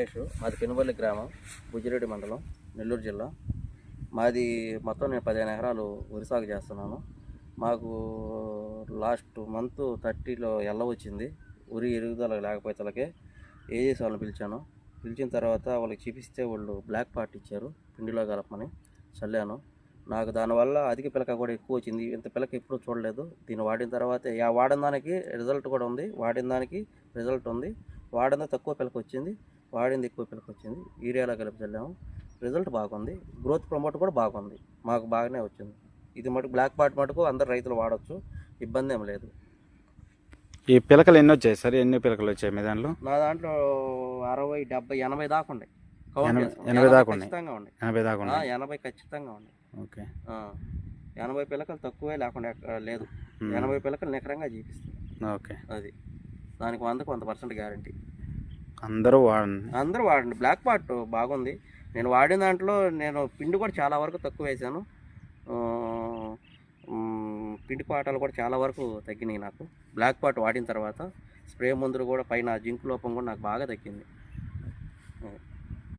రమేష్ మాది పెనుబల్లి గ్రామం బుజ్జిరెడ్డి మండలం నెల్లూరు జిల్లా. మాది మొత్తం నేను పదిహేను ఎకరాలు వరి సాగు చేస్తున్నాను. మాకు లాస్ట్ మంత్ థర్టీలో ఎల్ల వచ్చింది. ఉరి ఎరుగుదల లేకపోతే ఏజేసి వాళ్ళని పిలిచాను. పిలిచిన తర్వాత వాళ్ళకి చూపిస్తే వాళ్ళు బ్లాక్ పార్ట్ ఇచ్చారు. పిండిలో కలపమని చల్లాను. నాకు దానివల్ల అధిక పిలక కూడా ఎక్కువ వచ్చింది. ఇంత పిలక ఎప్పుడూ చూడలేదు. దీన్ని వాడిన తర్వాత యా వాడిన దానికి రిజల్ట్ కూడా ఉంది. వాడిన దానికి రిజల్ట్ ఉంది. వాడిన తక్కువ పిలక వచ్చింది. వాడింది ఎక్కువ పిలక వచ్చింది యూరియాలో కలిపి చల్లాము రిజల్ట్ బాగుంది. గ్రోత్ ప్రమోట్ కూడా బాగుంది. మాకు బాగానే వచ్చింది. ఇది మటుకు బ్లాక్ పార్ట్ మటుకు అందరు రైతులు వాడచ్చు. ఇబ్బంది ఏం లేదు. ఈ పిలకలు ఎన్ని వచ్చాయి సార్? ఎన్ని పిలకలు వచ్చాయి మీ దాంట్లో? నా దాంట్లో అరవై డెబ్బై ఎనభై దాకా ఉన్నాయి. ఎనభై- దాకా ఉన్నాయి. ఎనభై దాకా ఉన్నాయి. ఎనభై ఖచ్చితంగా ఉన్నాయి. ఓకే. ఎనభై పిలకలు తక్కువే లేకుండా లేదు. ఎనభై పిలకలు నికరంగా చూపిస్తుంది ఓకే. అది. దానికి వందకు వంద పర్సెంట్ గ్యారంటీ. అందరూ వాడండి. అందరూ వాడండి. బ్లాక్ పార్ట్ బాగుంది. నేను వాడిన దాంట్లో నేను పిండి కూడా చాలా వరకు తక్కువ వేసాను. పిండి పాటలు కూడా చాలా వరకు తగ్గినాయి నాకు. బ్లాక్ పాట్ వాడిన తర్వాత స్ప్రే మందులు కూడా పైన జింక్ లోపం కూడా నాకు బాగా తగ్గింది.